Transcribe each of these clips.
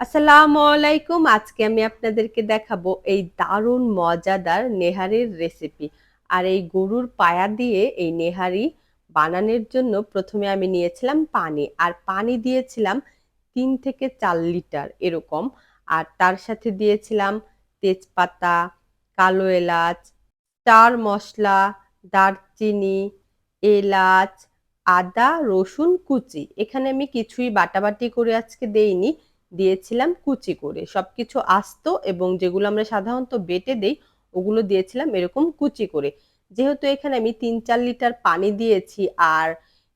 আসসালামু আলাইকুম। আজকে আমি আপনাদেরকে দেখাবো এই দারুণ, মজাদার নেহারির রেসিপি আর এই গরুর পায়া দিয়ে এই নেহারি বানানোর জন্য প্রথমে আমি নিয়েছিলাম পানি। আর পানি দিয়েছিলাম তিন থেকে চার লিটার এরকম। আর তার সাথে দিয়েছিলাম তেজপাতা, কালো এলাচ, স্টার মশলা, দারচিনি, এলাচ, আদা, রসুন, কুচি। এখানে আমি কিছুই বাটাবাটি করে আজকে দেইনি। দিয়েছিলাম কুচি করে। সব কিছু আস্ত এবং যেগুলো আমরা সাধারণত বেটে দেই, ওগুলো দিয়েছিলাম এরকম কুচি করে। যেহেতু এখানে আমি তিন চার লিটার পানি দিয়েছি আর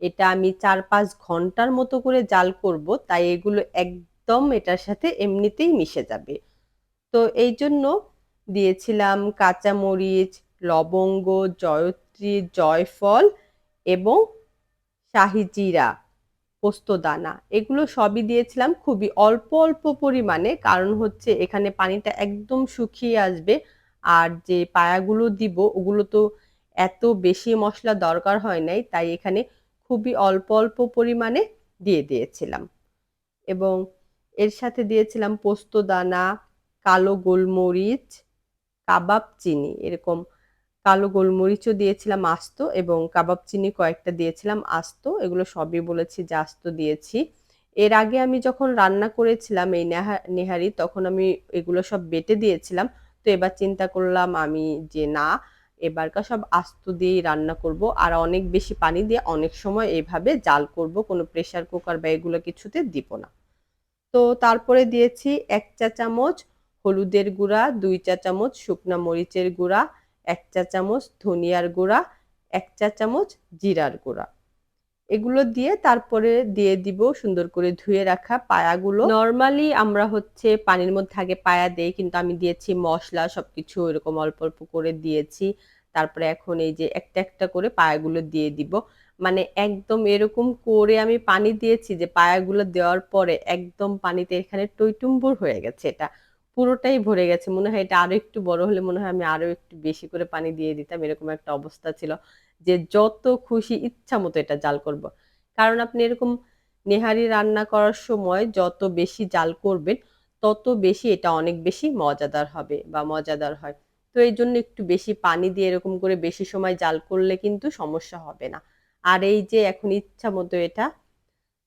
এটা আমি চার পাঁচ ঘণ্টার মতো করে জাল করব, তাই এগুলো একদম এটার সাথে এমনিতেই মিশে যাবে। তো এই জন্য দিয়েছিলাম কাঁচামরিচ, লবঙ্গ, জয়ত্রী, জয়ফল এবং শাহি জিরা। পোস্তদানা এগুলো সবই দিয়েছিলাম খুবই অল্প অল্প পরিমাণে। কারণ হচ্ছে এখানে পানিটা একদম শুকিয়ে আসবে আর যে পায়াগুলো দিব ওগুলো তো এত বেশি মশলা দরকার হয় নাই, তাই এখানে খুবই অল্প অল্প পরিমাণে দিয়ে দিয়েছিলাম। এবং এর সাথে দিয়েছিলাম পোস্ত দানা, কালো গোলমরিচ, কাবাব চিনি, এরকম কালো গোলমরিচও দিয়েছিলাম আস্ত এবং কাবাব চিনি কয়েকটা দিয়েছিলাম আস্ত, এগুলো সবই বলেছি যে আস্ত দিয়েছি। এর আগে আমি যখন রান্না করেছিলাম এই নেহা, নেহারি, তখন আমি এগুলো সব বেটে দিয়েছিলাম। তো এবার চিন্তা করলাম আমি যে না, এবারকার সব আস্ত দিয়েই রান্না করব আর অনেক বেশি পানি দিয়ে অনেক সময় এইভাবে জাল করব, কোনো প্রেশার কুকার বা এগুলো কিছুতে দিব না। তো তারপরে দিয়েছি এক চা চামচ হলুদের গুঁড়া, দুই চা চামচ শুকনা মরিচের গুঁড়া এক চা চামচ ধনিয়ার গুঁড়া, এক চা চামচ জিরার গুঁড়া। এগুলো দিয়ে তারপরে দিয়ে দিব সুন্দর করে ধুয়ে রাখা পায়াগুলো। নর্মালি আমরা হচ্ছে পানির মধ্যে আগে পায়া দেই, কিন্তু আমি দিয়েছি মশলা, সবকিছু এরকম অল্প অল্প করে দিয়েছি। তারপরে এখন এই যে একটা একটা করে পায়াগুলো দিয়ে দিব। মানে একদম এরকম করে আমি পানি দিয়েছি যে পায়াগুলো দেওয়ার পরে একদম পানিতে এখানে টইটুম্বুর হয়ে গেছে এটা। পুরোটাই ভরে গেছে। মনে হয় এটা আরও একটু বড় হলে মনে হয় আমি আরও একটু বেশি করে পানি দিয়ে দিতাম, এরকম একটা অবস্থা ছিল যে যত খুশি ইচ্ছা মতো এটা জাল করব। কারণ আপনি এরকম নেহারি রান্না করার সময় যত বেশি জাল করবেন, তত বেশি এটা অনেক বেশি মজাদার হবে বা মজাদার হয়। তো এই জন্য একটু বেশি পানি দিয়ে এরকম করে বেশি সময় জাল করলে কিন্তু সমস্যা হবে না। আর এই যে এখন ইচ্ছা মতো এটা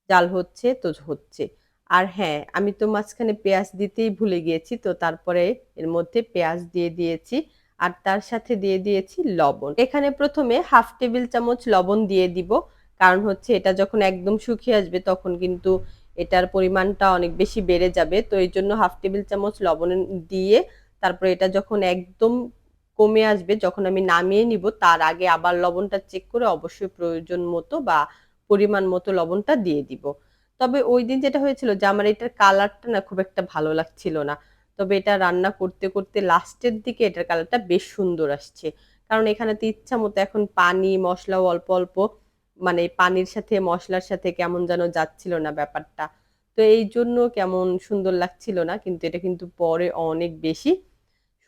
জাল হচ্ছে, তো হচ্ছে। আর হ্যাঁ আমি তো মাঝখানে পেঁয়াজ দিতেই ভুলে গিয়েছি, তো তারপরে এর মধ্যে পেঁয়াজ দিয়ে দিয়েছি আর তার সাথে দিয়ে দিয়েছি লবণ। এখানে প্রথমে হাফ টেবিল চামচ লবণ দিয়ে দিব, কারণ হচ্ছে এটা যখন একদম শুকিয়ে আসবে তখন কিন্তু এটার পরিমাণটা অনেক বেশি বেড়ে যাবে, তো এই জন্য হাফ টেবিল চামচ লবণ দিয়ে তারপরে এটা যখন একদম কমে আসবে, যখন আমি নামিয়ে নিব, তার আগে আবার লবণটা চেক করে অবশ্যই প্রয়োজন মতো বা পরিমাণ মতো লবণটা দিয়ে দিব। তবে ওই দিন যেটা হয়েছিল যে আমার এটার কালারটা না খুব একটা ভালো লাগছিল না। তবে এটা রান্না করতে করতে লাস্টের দিকে এটার কালারটা বেশ সুন্দর আসছে। কারণ এখানে তো ইচ্ছা মতো এখন পানি, মশলাও অল্প অল্প মানে পানির সাথে, মশলার সাথে কেমন যেন যাচ্ছিল না ব্যাপারটা। তো এই জন্য কেমন সুন্দর লাগছিল না, কিন্তু এটা কিন্তু পরে অনেক বেশি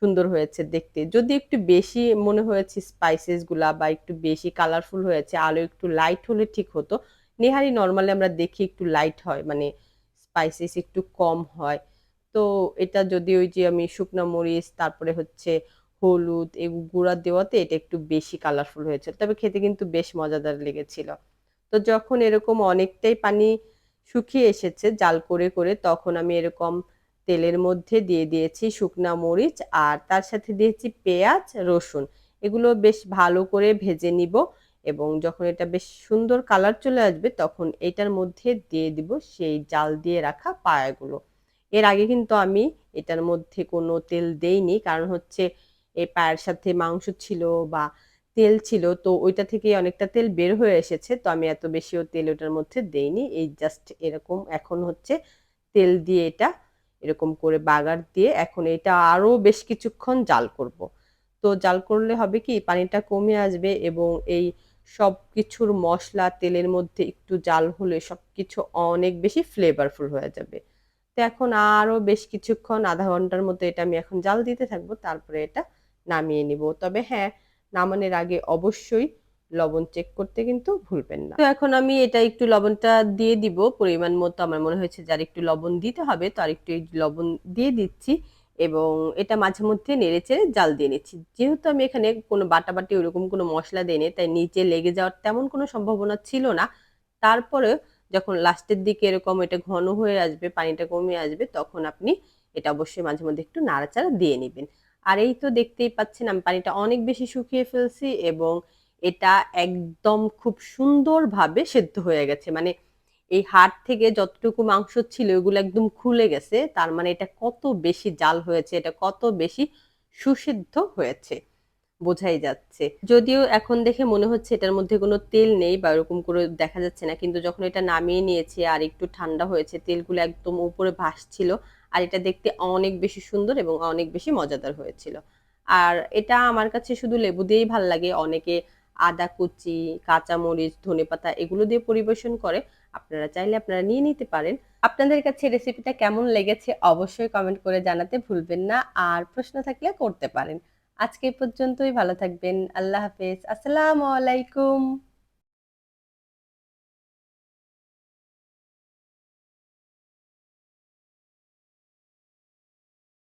সুন্দর হয়েছে দেখতে। যদি একটু বেশি মনে হয়েছে স্পাইসেসগুলা বা একটু বেশি কালারফুল হয়েছে, আলো একটু লাইট হলে ঠিক হতো। নেহারি নর্মালি আমরা দেখি একটু লাইট হয় মানে স্পাইসেস একটু কম হয়। তো এটা যদি ওই যে আমি শুকনো মরিচ, তারপরে হচ্ছে হলুদ, এই গুঁড়া দেওয়াতে এটা একটু বেশি কালারফুল হয়েছিল তবে খেতে কিন্তু বেশ মজাদার লেগেছিল। তো যখন এরকম অনেকটাই পানি শুকিয়ে এসেছে, জাল করে করে, তখন আমি এরকম তেলের মধ্যে দিয়ে দিয়েছি শুকনা মরিচ আর তার সাথে দিয়েছি পেঁয়াজ, রসুন। এগুলো বেশ ভালো করে ভেজে নিব। এবং যখন এটা বেশ সুন্দর কালার চলে আসবে, তখন এটার মধ্যে দিয়ে দিব সেই জাল দিয়ে রাখা পায়াগুলো। এর আগে কিন্তু আমি এটার মধ্যে কোনো তেল দেইনি, কারণ হচ্ছে এই পায়ের সাথে মাংস ছিল বা তেল ছিল, তো ওইটা থেকে অনেকটা তেল বের হয়ে এসেছে, তো আমি এত বেশিও তেল ওটার মধ্যে দেইনি। এই জাস্ট এরকম এখন হচ্ছে তেল দিয়ে এটা এরকম করে বাগার দিয়ে এখন এটা আরও বেশ কিছুক্ষণ জাল করব। তো জাল করলে হবে কি, পানিটা কমে আসবে এবং এই সব কিছুর মশলা, তেলের মধ্যে একটু জাল হলে সব কিছু অনেক বেশি ফ্লেভারফুল হয়ে যাবে। তো এখন আরও বেশ কিছুক্ষণ, আধা ঘণ্টার মতো এটা আমি এখন জাল দিতে থাকব, তারপরে এটা নামিয়ে নিব। তবে হ্যাঁ নামানোর আগে অবশ্যই লবণ চেক করতে কিন্তু ভুলবেন না। তো এখন আমি এটা একটু লবণটা দিয়ে দিব, পরিমাণ মতো। আমার মনে হয়েছে যার একটু লবণ দিতে হবে, তো আর একটু লবণ দিয়ে দিচ্ছি। এবং এটা মাঝে মধ্যে নেড়ে চেড়ে জাল দিয়ে নিচ্ছি। যেহেতু আমি এখানে কোনো বাটাবাটি ওরকম কোনো মশলা দিইনি তাই নিচে লেগে যাওয়ার তেমন কোনো সম্ভাবনা ছিল না। তারপরে যখন লাস্টের দিকে এরকম এটা ঘন হয়ে আসবে, পানিটা কমে আসবে, তখন আপনি এটা অবশ্যই মাঝে মধ্যে একটু নাড়াচাড়া দিয়ে নেবেন। আর এই তো দেখতেই পাচ্ছেন আমি পানিটা অনেক বেশি শুকিয়ে ফেলছি এবং এটা একদম খুব সুন্দরভাবে সেদ্ধ হয়ে গেছে। মানে এই হাড় থেকে যতটুকু মাংস ছিল ওগুলো একদম খুলে গেছে। তার মানে এটা কত বেশি জাল হয়েছে, এটা কত বেশি সুসিদ্ধ হয়েছে, বোঝাই যাচ্ছে। যদিও এখন দেখে মনে হচ্ছে এটার মধ্যে কোনো তেল নেই বা এরকম করে দেখা যাচ্ছে না, কিন্তু যখন এটা নামিয়ে নিয়েছে আর একটু ঠান্ডা হয়েছে, তেলগুলো একদম উপরে ভাসছিল আর এটা দেখতে অনেক বেশি সুন্দর এবং অনেক বেশি মজাদার হয়েছিল। আর এটা আমার কাছে শুধু লেবু দিয়েই ভালো লাগে, অনেকে আদা, কুচি, কাঁচামরিচ, ধনেপাতা এগুলো দিয়ে পরিবেশন করে আপনারা চাইলে আপনারা নিয়ে নিতে পারেন। আপনাদের কাছে রেসিপিটা কেমন লেগেছে অবশ্যই কমেন্ট করে জানাতে ভুলবেন না আর প্রশ্ন থাকলে করতে পারেন। আজকে পর্যন্তই, ভালো থাকবেন, আল্লাহ হাফেজ, আসসালামু আলাইকুম।